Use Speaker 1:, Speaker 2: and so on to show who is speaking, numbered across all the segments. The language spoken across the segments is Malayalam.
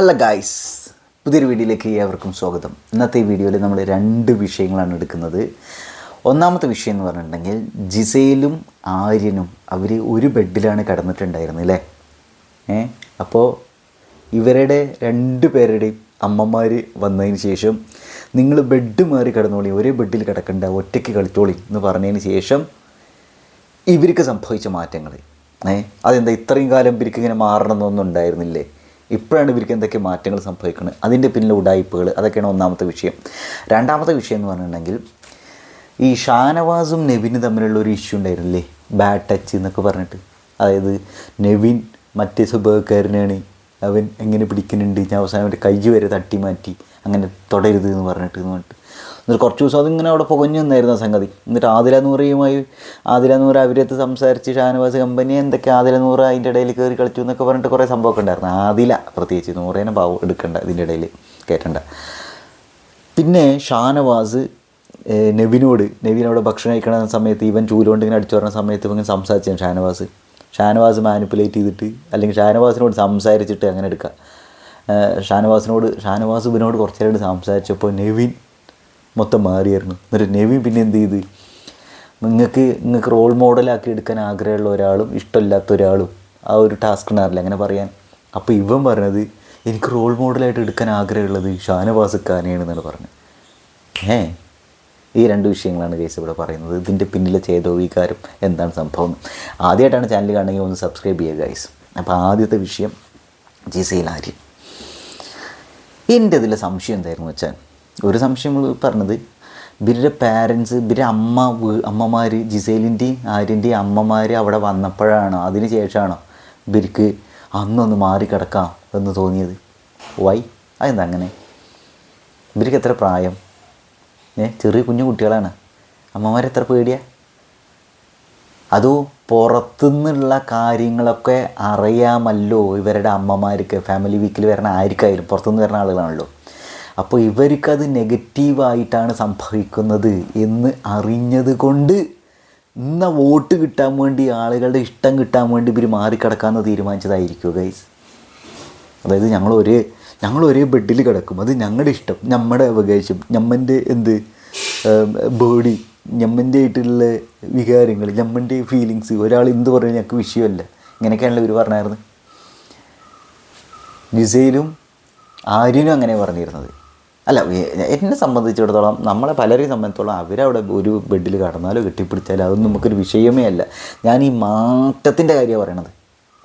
Speaker 1: ഹലോ ഗായ്സ് പുതിയൊരു വീഡിയോയിലേക്ക് ഏവർക്കും സ്വാഗതം. ഇന്നത്തെ വീഡിയോയിൽ നമ്മൾ രണ്ട് വിഷയങ്ങളാണ് എടുക്കുന്നത്. ഒന്നാമത്തെ വിഷയം എന്ന് പറഞ്ഞിട്ടുണ്ടെങ്കിൽ ജിസയിലും ആര്യനും അവർ ഒരു ബെഡിലാണ് കിടന്നിട്ടുണ്ടായിരുന്നത് അല്ലേ? ഏ അപ്പോൾ ഇവരുടെ രണ്ട് പേരുടെയും അമ്മമാർ വന്നതിന് ശേഷം നിങ്ങൾ ബെഡ് മാറി കിടന്നോളി ഒരേ ബെഡിൽ കിടക്കണ്ട ഒറ്റയ്ക്ക് കളിച്ചോളി എന്ന് പറഞ്ഞതിന് ശേഷം ഇവർക്ക് സംഭവിച്ച മാറ്റങ്ങൾ ഏ അതെന്താ ഇത്രയും കാലം ഇവർക്ക് ഇങ്ങനെ മാറണമെന്നൊന്നും ഉണ്ടായിരുന്നില്ലേ? ഇപ്പോഴാണ് ഇവർക്ക് എന്തൊക്കെ മാറ്റങ്ങൾ സംഭവിക്കുന്നത്. അതിന്റെ പിന്നിലെ ഉടായ്പകൾ അതൊക്കെയാണ് ഒന്നാമത്തെ വിഷയം. രണ്ടാമത്തെ വിഷയം എന്ന് പറഞ്ഞിട്ടുണ്ടെങ്കിൽ ഈ ഷാനവാസും നെവിനും തമ്മിലുള്ള ഒരു ഇഷ്യൂ ഉണ്ടായിരുന്നില്ലേ? ബാഡ് ടച്ച് എന്നൊക്കെ പറഞ്ഞിട്ട്. അതായത് നെവിൻ മറ്റേ സ്വഭാവക്കാരനാണ്. അവൻ എങ്ങനെ പിടിക്കുന്നുണ്ട്? ഞാൻ അവസാനം അവന്റെ കൈ വരെ തട്ടി മാറ്റി. അങ്ങനെ തുടരുത് എന്ന് പറഞ്ഞിട്ട് എന്ന് പറഞ്ഞിട്ട്. എന്നിട്ട് കുറച്ച് ദിവസം അതിങ്ങനെ അവിടെ പുകഞ്ഞു നിന്നായിരുന്നു സംഗതി. എന്നിട്ട് ആദില നൂറയുമായി ആദില നൂറ് അവരത്ത് സംസാരിച്ച് ഷാനവാസ് കമ്പനി എന്തൊക്കെ ആദില നൂറ് അതിന്റെ ഇടയിൽ കയറി കളിച്ചു എന്നൊക്കെ പറഞ്ഞിട്ട് കുറേ സംഭവമൊക്കെ ഉണ്ടായിരുന്നു. ആദില പ്രത്യേകിച്ച് നൂറേനെ പാവം എടുക്കണ്ട ഇതിന്റെ ഇടയിൽ കയറ്റണ്ട. പിന്നെ ഷാനവാസ് നെവിനോട് നെവിനോട് ഭക്ഷണം കഴിക്കണ സമയത്ത് ഇവൻ ചൂലുകൊണ്ട് ഇങ്ങനെ അടിച്ചു പറഞ്ഞ സമയത്ത് ഇവൻ സംസാരിച്ചു ഷാനവാസ്. ഷാനവാസ് മാനിപ്പുലേറ്റ് ചെയ്തിട്ട് അല്ലെങ്കിൽ ഷാനവാസിനോട് സംസാരിച്ചിട്ട് അങ്ങനെ എടുക്കുക. ഷാനവാസിനോട് ഷാനവാസ് ഇവനോട് കുറച്ച് സംസാരിച്ചപ്പോൾ നെവിൻ മൊത്തം മാറിയായിരുന്നു. എന്നിട്ട് നെവി പിന്നെ എന്ത് ചെയ്ത്? നിങ്ങൾക്ക് നിങ്ങൾക്ക് റോൾ മോഡലാക്കി എടുക്കാൻ ആഗ്രഹമുള്ള ഒരാളും ഇഷ്ടമില്ലാത്ത ഒരാളും ആ ഒരു ടാസ്ക് ഉണ്ടാവില്ല. അങ്ങനെ പറയാൻ. അപ്പോൾ ഇവൻ പറഞ്ഞത് എനിക്ക് റോൾ മോഡലായിട്ട് എടുക്കാൻ ആഗ്രഹമുള്ളത് ഷാനവാസ് ഖാനെയാണ് എന്നാണ് പറഞ്ഞത്. ഏ? ഈ രണ്ട് വിഷയങ്ങളാണ് കേസ് ഇവിടെ പറയുന്നത്. ഇതിന്റെ പിന്നിലെ ചേതോ വികാരം എന്താണ് സംഭവം. ആദ്യമായിട്ടാണ് ചാനൽ കാണണമെങ്കിൽ ഒന്ന് സബ്സ്ക്രൈബ് ചെയ്യുക ഗൈസ് അപ്പോൾ ആദ്യത്തെ വിഷയം ജിസയിൽ ആര്യൻ എന്റെ ഇതിലെ സംശയം എന്തായിരുന്നു വെച്ചാൽ ഒരു സംശയം നമ്മൾ പറഞ്ഞത് ഇവരുടെ പാരൻസ് ഇവരുടെ അമ്മ അമ്മമാർ ജിസേലിന്റെയും ആര്യന്റെയും അമ്മമാർ അവിടെ വന്നപ്പോഴാണോ അതിന് ശേഷമാണോ ഇവർക്ക് അന്നൊന്ന് മാറി കിടക്കാം എന്ന് തോന്നിയത്? വൈ അതെന്താ അങ്ങനെ? ഇവർക്ക് എത്ര പ്രായം? ഏ ചെറിയ കുഞ്ഞു കുട്ടികളാണ്. അമ്മമാർ എത്ര പേടിയാ? അതോ പുറത്തുനിന്നുള്ള കാര്യങ്ങളൊക്കെ അറിയാമല്ലോ ഇവരുടെ അമ്മമാർക്ക്? ഫാമിലി വീക്കിൽ വരണ ആർക്കായാലും പുറത്തുനിന്ന് വരുന്ന ആളുകളാണല്ലോ. അപ്പോൾ ഇവർക്കത് നെഗറ്റീവായിട്ടാണ് സംഭവിക്കുന്നത് എന്ന് അറിഞ്ഞത് കൊണ്ട് ഇന്ന വോട്ട് കിട്ടാൻ വേണ്ടി ആളുകളുടെ ഇഷ്ടം കിട്ടാൻ വേണ്ടി ഇവർ മാറിക്കിടക്കാമെന്ന് തീരുമാനിച്ചതായിരിക്കും ഗൈസ് അതായത് ഞങ്ങൾ ഒരേ ഞങ്ങൾ ഒരേ ബെഡിൽ കിടക്കും. അത് ഞങ്ങളുടെ ഇഷ്ടം. നമ്മുടെ അവകാശം. ഞമ്മന്റെ എന്ത് ബോഡി ഞമ്മന്റെ ആയിട്ടുള്ള വികാരങ്ങൾ ഞമ്മന്റെ ഫീലിങ്സ് ഒരാൾ എന്ത് പറഞ്ഞാൽ ഞങ്ങൾക്ക് വിഷയമല്ല. ഇങ്ങനെയൊക്കെയാണല്ലോ ഇവർ പറഞ്ഞായിരുന്നു. ഗിസയിലും ആര്യനും അങ്ങനെ പറഞ്ഞിരുന്നത്. അല്ല എന്നെ സംബന്ധിച്ചിടത്തോളം നമ്മളെ പലരെയും സംബന്ധിച്ചിടത്തോളം അവരവിടെ ഒരു ബെഡിൽ കടന്നാലോ കെട്ടിപ്പിടിച്ചാലോ അതൊന്നും നമുക്കൊരു വിഷയമേ അല്ല. ഞാൻ ഈ മാറ്റത്തിന്റെ കാര്യമാണ് പറയണത്.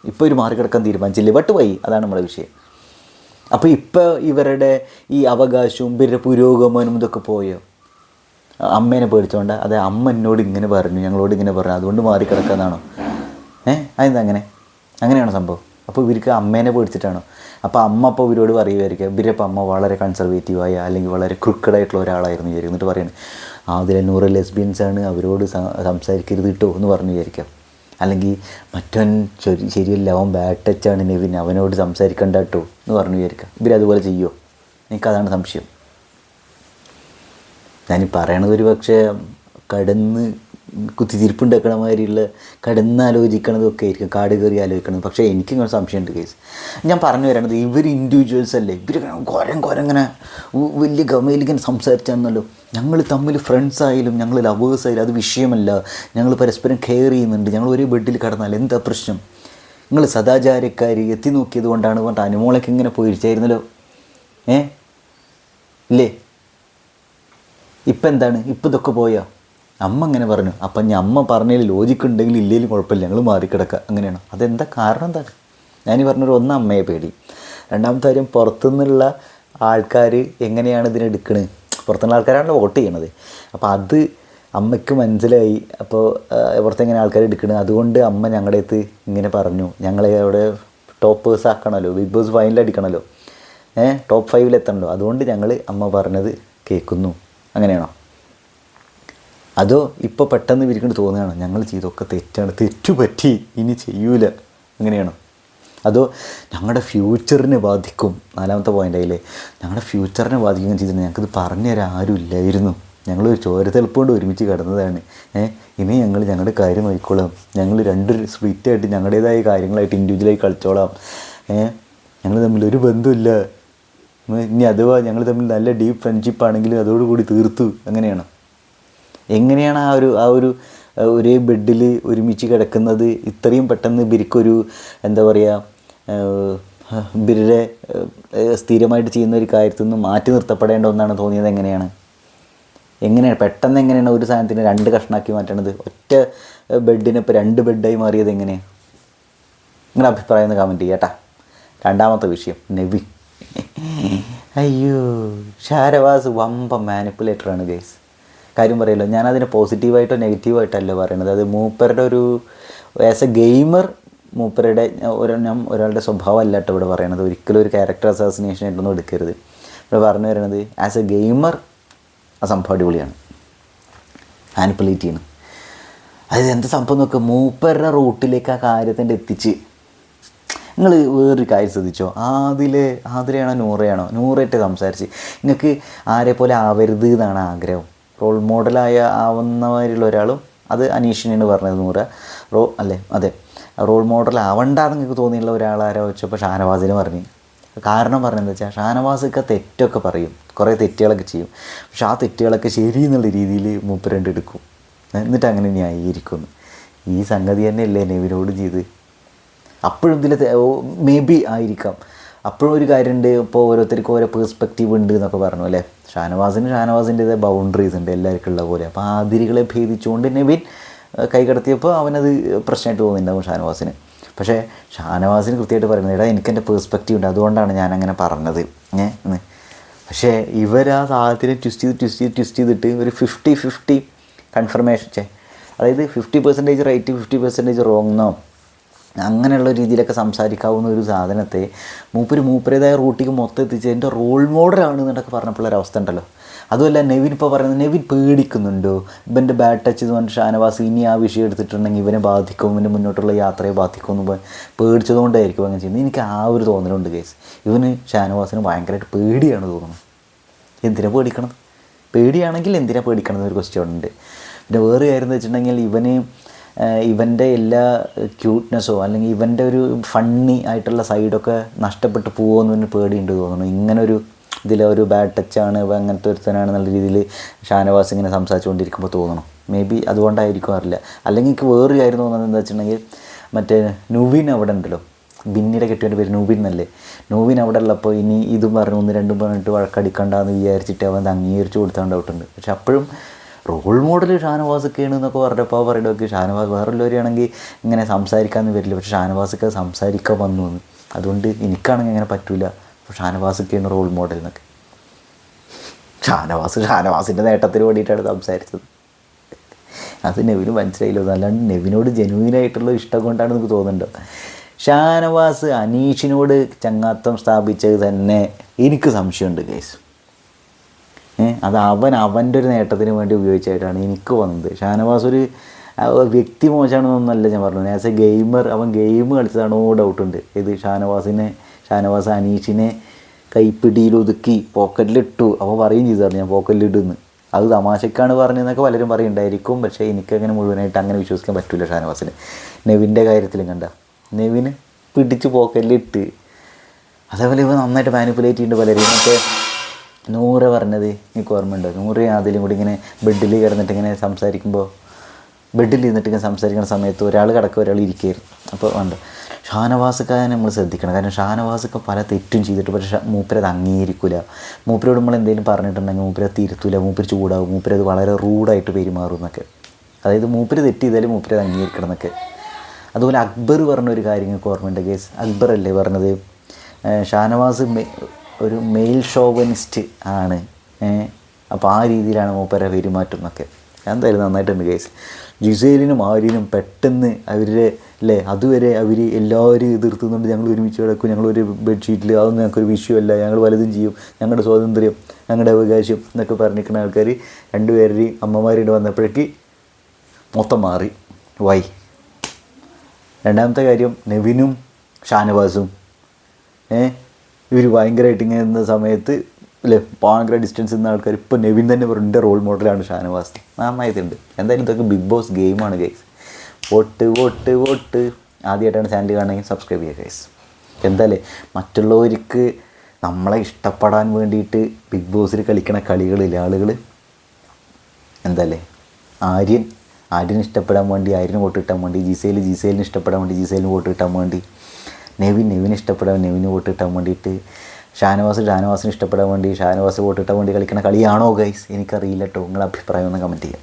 Speaker 1: ഇപ്പോൾ ഒരു മാറിക്കിടക്കാൻ തീരുമാനിച്ചില്ല? വട്ട് പോയി അതാണ് നമ്മുടെ വിഷയം. അപ്പോൾ ഇപ്പോൾ ഇവരുടെ ഈ അവകാശവും ഇവരുടെ പുരോഗമനവും ഇതൊക്കെ പോയോ? അമ്മേനെ പേടിച്ചോണ്ട്. അതെ അമ്മ എന്നോട് ഇങ്ങനെ പറഞ്ഞു ഞങ്ങളോട് ഇങ്ങനെ പറഞ്ഞു. അതുകൊണ്ട് മാറിക്കിടക്കാന്നാണോ? ഏഹ് അതെന്താ അങ്ങനെ? അങ്ങനെയാണോ സംഭവം? അപ്പോൾ ഇവർക്ക് അമ്മേനെ പേടിച്ചിട്ടാണ്. അപ്പോൾ അമ്മ അപ്പോൾ ഇവരോട് പറയുമായിരിക്കും ഇവരപ്പോൾ അമ്മ വളരെ കൺസർവേറ്റീവായ അല്ലെങ്കിൽ വളരെ ക്രിക്കഡായിട്ടുള്ള ഒരാളായിരുന്നു വിചാരിക്കും എന്നിട്ട് പറയുന്നത് അതിലെ നൂറ് ലെസ്ബിയൻസ് ആണ് അവരോട് സംസാരിക്കരുത് കിട്ടോ എന്ന് പറഞ്ഞു വിചാരിക്കാം അല്ലെങ്കിൽ മറ്റവൻ ശരി ശരിയല്ല അവൻ ബാഡ് ടച്ചാണ് നെവിൻ അവനോട് സംസാരിക്കണ്ട കേട്ടോ എന്ന് പറഞ്ഞു വിചാരിക്കാം ഇവരതുപോലെ ചെയ്യുമോ എനിക്കതാണ് സംശയം. ഞാൻ പറയണത് ഒരു പക്ഷേ കടന്ന് കുത്തിത്തിരിപ്പുണ്ടാക്കണ മാതിരിയുള്ള കടന്ന് ആലോചിക്കണതൊക്കെ ആയിരിക്കും കാട് കയറി ആലോചിക്കണത് പക്ഷേ എനിക്കിങ്ങനെ സംശയമുണ്ട് കേസ് ഞാൻ പറഞ്ഞു വരണത് ഇവർ ഇൻഡിവിജ്വൽസ് അല്ലേ? ഇവരിങ്ങനെ ഘോരം ഇങ്ങനെ വലിയ ഗമയിൽ ഇങ്ങനെ സംസാരിച്ചാണെന്നല്ലോ. ഞങ്ങൾ തമ്മിൽ ഫ്രണ്ട്സ് ആയാലും ഞങ്ങൾ ലവേഴ്സ് ആയാലും അത് വിഷയമല്ല. ഞങ്ങൾ പരസ്പരം കെയർ ചെയ്യുന്നുണ്ട്. ഞങ്ങൾ ഒരേ ബെഡിൽ കിടന്നാൽ എന്താ പ്രശ്നം? നിങ്ങൾ സദാചാരക്കാർ എത്തി നോക്കിയത് കൊണ്ടാണ് പറഞ്ഞിട്ട് അനുമോളൊക്കെ ഇങ്ങനെ പോയിരിച്ചായിരുന്നല്ലോ ഏ? ഇല്ലേ? ഇപ്പം എന്താണ് ഇപ്പം ഇതൊക്കെ പോയോ? അമ്മ അങ്ങനെ പറഞ്ഞു. അപ്പം ഞാൻ അമ്മ പറഞ്ഞതിൽ ലോജിക്ക് ഉണ്ടെങ്കിൽ ഇല്ലെങ്കിലും കുഴപ്പമില്ല. ഞങ്ങൾ മാറിക്കിടക്കുക അങ്ങനെയാണ്. അതെന്താ കാരണം എന്താണ്? ഞാൻ പറഞ്ഞൊരു ഒന്ന് അമ്മയെ പേടി. രണ്ടാമത്തെ കാര്യം പുറത്തുനിന്നുള്ള ആൾക്കാർ എങ്ങനെയാണ് ഇതിനെടുക്കണത് പുറത്തുനിന്നുള്ള ആൾക്കാരാണല്ലോ വോട്ട് ചെയ്യണത്. അപ്പോൾ അത് അമ്മയ്ക്ക് മനസ്സിലായി. അപ്പോൾ പുറത്തെങ്ങനെ ആൾക്കാർ എടുക്കണത് അതുകൊണ്ട് അമ്മ ഞങ്ങളുടെ അടുത്ത് ഇങ്ങനെ പറഞ്ഞു. ഞങ്ങളെ അവിടെ ടോപ്പേഴ്സ് ആക്കണമല്ലോ ബിഗ് ബോസ് ഫൈനൽ അടിക്കണമല്ലോ ഏഹ് ടോപ്പ് ഫൈവിൽ എത്തണല്ലോ അതുകൊണ്ട് ഞങ്ങൾ അമ്മ പറഞ്ഞത് കേൾക്കുന്നു. അങ്ങനെയാണോ? അതോ ഇപ്പോൾ പെട്ടെന്ന് വിരിക്കേണ്ട തോന്നുകയാണ്? ഞങ്ങൾ ചെയ്തൊക്കെ തെറ്റാണ്. തെറ്റുപറ്റി ഇനി ചെയ്യൂല. അങ്ങനെയാണ്? അതോ ഞങ്ങളുടെ ഫ്യൂച്ചറിനെ ബാധിക്കും. നാലാമത്തെ പോയിന്റ് ആയില്ലേ? ഞങ്ങളുടെ ഫ്യൂച്ചറിനെ ബാധിക്കുകയും ചെയ്തിട്ട് ഞങ്ങൾക്കിത് പറഞ്ഞു തരാൻ ആരും ഇല്ലായിരുന്നു. ഞങ്ങൾ കൊണ്ട് ഒരുമിച്ച് കിടന്നതാണ്. ഏഹ് ഇനി ഞങ്ങൾ ഞങ്ങളുടെ കാര്യം നോക്കിക്കോളാം. ഞങ്ങൾ രണ്ട് സ്പ്ലിറ്റായിട്ട് ഞങ്ങളുടേതായ കാര്യങ്ങളായിട്ട് ഇൻഡിവിജ്വലായി കളിച്ചോളാം. ഏഹ് ഞങ്ങൾ തമ്മിൽ ഒരു ബന്ധമില്ല ഇനി അഥവാ ഞങ്ങൾ തമ്മിൽ നല്ല ഡീപ്പ് ഫ്രണ്ട്ഷിപ്പ് ആണെങ്കിലും അതോടുകൂടി തീർത്തു. അങ്ങനെയാണ്? എങ്ങനെയാണ് ആ ഒരു ആ ഒരു ഒരേ ബെഡിൽ ഒരുമിച്ച് കിടക്കുന്നത്? ഇത്രയും പെട്ടെന്ന് ബിരിക്കൊരു എന്താ പറയുക ബിരിരെ സ്ഥിരമായിട്ട് ചെയ്യുന്ന ഒരു കാര്യത്തിൽ നിന്ന് മാറ്റി നിർത്തപ്പെടേണ്ട ഒന്നാണ് തോന്നിയത് എങ്ങനെയാണ്? എങ്ങനെയാണ് പെട്ടെന്ന് എങ്ങനെയാണ് ഒരു സാധനത്തിന് രണ്ട് കഷ്ണാക്കി മാറ്റണത്? ഒറ്റ ബെഡിനെ ഇപ്പോൾ രണ്ട് ബെഡായി മാറിയത് എങ്ങനെയാണ് നിങ്ങളുടെ അഭിപ്രായം ഒന്ന് കമന്റ് ചെയ്യട്ടാ. രണ്ടാമത്തെ വിഷയം നെവി. അയ്യോ ഷാരവാസ് വമ്പ മാനിപ്പുലേറ്ററാണ് ഗൈസ് കാര്യം പറയല്ലോ ഞാനതിനെ പോസിറ്റീവായിട്ടോ നെഗറ്റീവായിട്ടല്ല പറയണത്. അത് മൂപ്പരുടെ ഒരു ആസ് എ ഗെയിമർ മൂപ്പരുടെ ഒരു ഞാൻ ഒരാളുടെ സ്വഭാവം അല്ല കേട്ടോ ഇവിടെ പറയണത്. ഒരിക്കലും ഒരു ക്യാരക്ടർ അസാസിനേഷൻ ആയിട്ടൊന്നും എടുക്കരുത്. ഇവിടെ പറഞ്ഞു വരുന്നത് ആസ് എ ഗെയിമർ ആ സംഭവം അടിപൊളിയാണ്. മാനിപ്പുലേറ്റ് ചെയ്യണം. അത് എന്താ സംഭവം നോക്കുക മൂപ്പരുടെ റൂട്ടിലേക്ക് ആ കാര്യത്തിന്റെ എത്തിച്ച്. നിങ്ങൾ വേറൊരു കാര്യം ശ്രദ്ധിച്ചോ? ആദിലെ ആതിരയാണോ നൂറയാണോ? നൂറായിട്ട് സംസാരിച്ച്. നിങ്ങൾക്ക് ആരെ പോലെ ആവരുത് എന്നാണ് ആഗ്രഹം. റോൾ മോഡലായ ആവുന്നവരിലുള്ള ഒരാളും അത് അനീഷിനെയാണ് പറഞ്ഞത് നൂറ. റോ അല്ലേ അതെ. റോൾ മോഡൽ ആവണ്ടെന്ന് എനിക്ക് തോന്നിയുള്ള ഒരാളാരോ വെച്ചപ്പോൾ ഷാനവാസിന് പറഞ്ഞു. കാരണം പറഞ്ഞതെന്ന് വെച്ചാൽ ഷാനവാസൊക്കെ തെറ്റൊക്കെ പറയും. കുറേ തെറ്റുകളൊക്കെ ചെയ്യും. പക്ഷെ ആ തെറ്റുകളൊക്കെ ശരി എന്നുള്ള രീതിയിൽ മൂപ്പരണ്ട് എടുക്കും. എന്നിട്ട് അങ്ങനെ ന്യായീകരിക്കുന്നു. ഈ സംഗതി തന്നെയല്ലേ നെവിനോട് ചെയ്ത്. അപ്പോഴും ഇതിൽ മേ ബി ആയിരിക്കാം. അപ്പോഴും ഒരു കാര്യമുണ്ട് ഇപ്പോൾ ഓരോരുത്തർക്കും ഓരോ പേഴ്സ്പെക്റ്റീവ് ഉണ്ട് എന്നൊക്കെ പറഞ്ഞു അല്ലേ? ഷാനവാസിന് ഷാനവാസിന്റെതായ ബൗണ്ടറീസ് ഉണ്ട് എല്ലാവർക്കും ഉള്ള പോലെ. അപ്പോൾ ആ അതിരുകളെ ഭേദിച്ചുകൊണ്ട് നെവിൻ കൈകടത്തിയപ്പോൾ അവനത് പ്രശ്നമായിട്ട് തോന്നിയിട്ടുണ്ടാവും ഷാനവാസിന്. പക്ഷേ ഷാനവാസിന് കൃത്യമായിട്ട് പറയുന്നത് എടാ എനിക്കെന്റെ പേഴ്സ്പെക്റ്റീവ് ഉണ്ട് അതുകൊണ്ടാണ് ഞാൻ അങ്ങനെ പറഞ്ഞത്. ഏ എന്ന്. പക്ഷേ ഇവർ ആ സാഹചര്യം ട്വിസ്റ്റ് ചെയ്ത് ട്വിസ്റ്റ് ചെയ്ത് ട്വിസ്റ്റ് ചെയ്തിട്ട് ഒരു ഫിഫ്റ്റി ഫിഫ്റ്റി കൺഫർമേഷൻ ചേ അതായത് fifty percentage right fifty percentage wrong എന്നോ അങ്ങനെയുള്ള രീതിയിലൊക്കെ സംസാരിക്കാവുന്ന ഒരു സാധനത്തെ മൂപ്പര് മൂപ്പരേതായ റൂട്ടിക്ക് മൊത്തം എത്തിച്ച് എന്റെ റോൾ മോഡലാണ് എന്നൊക്കെ പറഞ്ഞപ്പോഴൊരു അവസ്ഥ ഉണ്ടല്ലോ. അതുമല്ല നെവിൻ ഇപ്പോൾ പറയുന്നത് നെവിൻ പേടിക്കുന്നുണ്ടോ? ഇവന്റെ ബാഡ് ടച്ച് എന്ന് പറഞ്ഞിട്ട് ഷാനവാസ് ഇനി ആ വിഷയം എടുത്തിട്ടുണ്ടെങ്കിൽ ഇവനെ ബാധിക്കും ഇവന്റെ മുന്നോട്ടുള്ള യാത്രയെ ബാധിക്കും എന്ന് പേടിച്ചതുകൊണ്ടായിരിക്കും അങ്ങനെ ചെയ്യുന്നത്. എനിക്ക് ആ ഒരു തോന്നലുണ്ട് കേസ് ഇവന് ഷാനവാസിന് ഭയങ്കരമായിട്ട് പേടിയാണ് തോന്നുന്നത്. എന്തിനാ പേടിക്കണം പേടിയാണെങ്കിൽ എന്തിനാ പേടിക്കണം എന്നൊരു ക്വസ്റ്റ്യൻ ഉണ്ട്. പിന്നെ വേറെ കാര്യം എന്ന് വെച്ചിട്ടുണ്ടെങ്കിൽ ഇവന് ഇവന്റെ എല്ലാ ക്യൂട്ട്നെസ്സോ അല്ലെങ്കിൽ ഇവന്റെ ഒരു ഫണ്ണി ആയിട്ടുള്ള സൈഡൊക്കെ നഷ്ടപ്പെട്ട് പോകുമെന്ന് പറഞ്ഞ് പേടിയുണ്ട് തോന്നുന്നു. ഇങ്ങനൊരു ഇതിൽ ഒരു ബാഡ് ടച്ചാണ് ഇവ അങ്ങനത്തെ ഒരുത്തനാണ് എന്നുള്ള രീതിയിൽ ഷാനവാസ് ഇങ്ങനെ സംസാരിച്ചുകൊണ്ടിരിക്കുമ്പോൾ തോന്നണം. മേ ബി അതുകൊണ്ടായിരിക്കും അറിയില്ല. അല്ലെങ്കിൽ എനിക്ക് വേറൊരു കാര്യം തോന്നുന്നത് എന്താ വെച്ചിട്ടുണ്ടെങ്കിൽ മറ്റേ നുവിൻ അവിടെ ഉണ്ടല്ലോ. ബിന്നിയുടെ കെട്ടിയവന്റെ പേര് നൂബിൻ എന്നല്ലേ? നൂബിൻ അവിടെ ഉള്ളപ്പോൾ ഇനി ഇതും പറഞ്ഞു ഒന്ന് രണ്ടും പറഞ്ഞിട്ട് വഴക്കടിക്കണ്ടെന്ന് വിചാരിച്ചിട്ട് അവൻ അംഗീകരിച്ച് കൊടുത്താൻ ഡൗട്ടുണ്ട് പക്ഷെ അപ്പോഴും റോൾ മോഡൽ ഷാനവാസൊക്കെയാണ് എന്നൊക്കെ പറഞ്ഞപ്പോൾ പറയുന്നതൊക്കെ ഷാനവാസ് വേറുള്ളവരാണെങ്കിൽ ഇങ്ങനെ സംസാരിക്കാമെന്ന് വരില്ല. പക്ഷേ ഷാനവാസൊക്കെ സംസാരിക്കാൻ വന്നു എന്ന് അതുകൊണ്ട് എനിക്കാണെങ്കിൽ അങ്ങനെ പറ്റില്ല അപ്പോൾ ഷാനവാസൊക്കെയാണ് റോൾ മോഡൽ എന്നൊക്കെ ഷാനവാസ് ഷാനവാസിന്റെ നേട്ടത്തിന് വേണ്ടിയിട്ടാണ് സംസാരിച്ചത്. അത് നെവിന് മനസ്സിലായില്ലോ. അല്ലാണ്ട് നെവിനോട് ജെനുവിനായിട്ടുള്ള ഇഷ്ടം കൊണ്ടാണ് എനിക്ക് തോന്നുന്നുണ്ടോ. ഷാനവാസ് അനീഷിനോട് ചങ്ങാത്തം സ്ഥാപിച്ചത് തന്നെ എനിക്ക് സംശയമുണ്ട് കേസ് അത് അവൻ അവന്റെ ഒരു നേട്ടത്തിന് വേണ്ടി ഉപയോഗിച്ചായിട്ടാണ് എനിക്ക് വന്നത്. ഷാനവാസ് ഒരു വ്യക്തി മോശമാണെന്നൊന്നല്ല ഞാൻ പറഞ്ഞത്. ആസ് എ ഗെയിമർ അവൻ ഗെയിം കളിച്ചതാണോ ഡൗട്ടുണ്ട് ഇത് ഷാനവാസിനെ ഷാനവാസ് അനീഷിനെ കൈപ്പിടിയിൽ ഒതുക്കി പോക്കറ്റിലിട്ടു. അവൻ പറയും ചെയ്തായിരുന്നു ഞാൻ പോക്കറ്റിലിടുന്ന്. അത് തമാശക്കാണ് പറഞ്ഞതെന്നൊക്കെ പലരും പറയുണ്ടായിരിക്കും പക്ഷേ എനിക്കങ്ങനെ മുഴുവനായിട്ട് അങ്ങനെ വിശ്വസിക്കാൻ പറ്റില്ല ഷാനവാസിന്. നെവിന്റെ കാര്യത്തിലും കണ്ട. നെവിന് പിടിച്ച് പോക്കറ്റിലിട്ട്. അതേപോലെ ഇവ നന്നായിട്ട് മാനിപ്പുലേറ്റ് ചെയ്യുന്നുണ്ട് പലരും മറ്റേ നൂറ് പറഞ്ഞത് എനിക്ക് ഓർമ്മയുണ്ടോ. നൂറ് അതിലും കൂടി ഇങ്ങനെ ബെഡിൽ കിടന്നിട്ട് ഇങ്ങനെ സംസാരിക്കുമ്പോൾ ബെഡിൽ ഇരുന്നിട്ട് ഇങ്ങനെ സംസാരിക്കുന്ന സമയത്ത് ഒരാൾ കിടക്കുക ഒരാൾ ഇരിക്കുകയായിരുന്നു അപ്പോൾ ഉണ്ട് ഷാനവാസക്കാരെ നമ്മൾ ശ്രദ്ധിക്കണം. കാരണം ഷാനവാസൊക്കെ പല തെറ്റും ചെയ്തിട്ട് പക്ഷേ മൂപ്പരത് അംഗീകരിക്കില്ല മൂപ്പരോട് നമ്മൾ എന്തെങ്കിലും പറഞ്ഞിട്ടുണ്ടെങ്കിൽ മൂപ്പരത് തിരുത്തില്ല മൂപ്പര് ചൂടാവും. മൂപ്പരത് വളരെ റൂഡായിട്ട് പെരുമാറും എന്നൊക്കെ. അതായത് മൂപ്പര് തെറ്റ് ചെയ്താലും മൂപ്പരത് അംഗീകരിക്കണം എന്നൊക്കെ. അതുപോലെ അക്ബർ പറഞ്ഞ ഒരു കാര്യം നിങ്ങൾക്ക് ഓർമ്മയുണ്ട് കേസ് അക്ബർ അല്ലേ പറഞ്ഞത് ഷാനവാസ് ഒരു മെയിൽ ഷോവനിസ്റ്റ് ആണ്. അപ്പോൾ ആ രീതിയിലാണ് മൂപ്പരെ പെരുമാറ്റം എന്നൊക്കെ എന്തായാലും നന്നായിട്ടുണ്ട് കേസ് ജിസേലിനും ആര്യനും പെട്ടെന്ന് അവരുടെ അല്ലേ അതുവരെ അവർ എല്ലാവരും എതിർത്തുന്നുണ്ട്. ഞങ്ങൾ ഒരുമിച്ച് കിടക്കും ഞങ്ങളൊരു ബെഡ്ഷീറ്റിൽ അതൊന്നും ഞങ്ങൾക്കൊരു വിഷയമല്ല ഞങ്ങൾ വലുതും ചെയ്യും ഞങ്ങളുടെ സ്വാതന്ത്ര്യം ഞങ്ങളുടെ അവകാശം എന്നൊക്കെ പറഞ്ഞിരിക്കുന്ന ആൾക്കാർ രണ്ടുപേരുടെയും അമ്മമാരുടെ വന്നപ്പോഴേക്ക് മൊത്തം മാറി. വൈ. രണ്ടാമത്തെ കാര്യം നെവിനും ഷാനവാസും. ഏ ഇവർ ഭയങ്കരമായിട്ട് ഇങ്ങനെ നിന്ന സമയത്ത് അല്ലേ ഭയങ്കര ഡിസ്റ്റൻസ് നിന്ന ആൾക്കാർ ഇപ്പോൾ നെവിൻ തന്നെ പറഞ്ഞു എന്റെ റോൾ മോഡലാണ് ഷാനവാസ്. നന്നായിട്ടുണ്ട്. എന്തായാലും ഇതൊക്കെ ബിഗ് ബോസ് ഗെയിമാണ് ഗൈസ് വോട്ട് വോട്ട് വോട്ട്. ആദ്യമായിട്ടാണ് ചാനൽ കാണണമെങ്കിൽ സബ്സ്ക്രൈബ് ചെയ്യുക ഗൈസ് എന്തായാലും മറ്റുള്ളവർക്ക് നമ്മളെ ഇഷ്ടപ്പെടാൻ വേണ്ടിയിട്ട് ബിഗ് ബോസിൽ കളിക്കണ കളികളില്ലേ ആളുകൾ എന്താല്ലേ ആര്യൻ ആര്യന് ഇഷ്ടപ്പെടാൻ വേണ്ടി ആര്യന് വോട്ട് കിട്ടാൻ വേണ്ടി ജിസൈൽ ജിസൈലിന് ഇഷ്ടപ്പെടാൻ വേണ്ടി ജിസൈലിന് വോട്ട് കിട്ടാൻ വേണ്ടി. നെവിൻ നെവിന് ഇഷ്ടപ്പെടാൻ നെവിന് വോട്ട് കിട്ടാൻ വേണ്ടിയിട്ട്. ഷാനവാസ് ഷാനവാസിന് ഇഷ്ടപ്പെടാൻ വേണ്ടി ഷാനവാസ് വോട്ട് കിട്ടാൻ വേണ്ടി കളിക്കുന്ന കളിയാണോ ഗൈസ് എനിക്കറിയില്ല കേട്ടോ നിങ്ങളുടെ അഭിപ്രായം ഒന്ന് കമന്റ് ചെയ്യാം.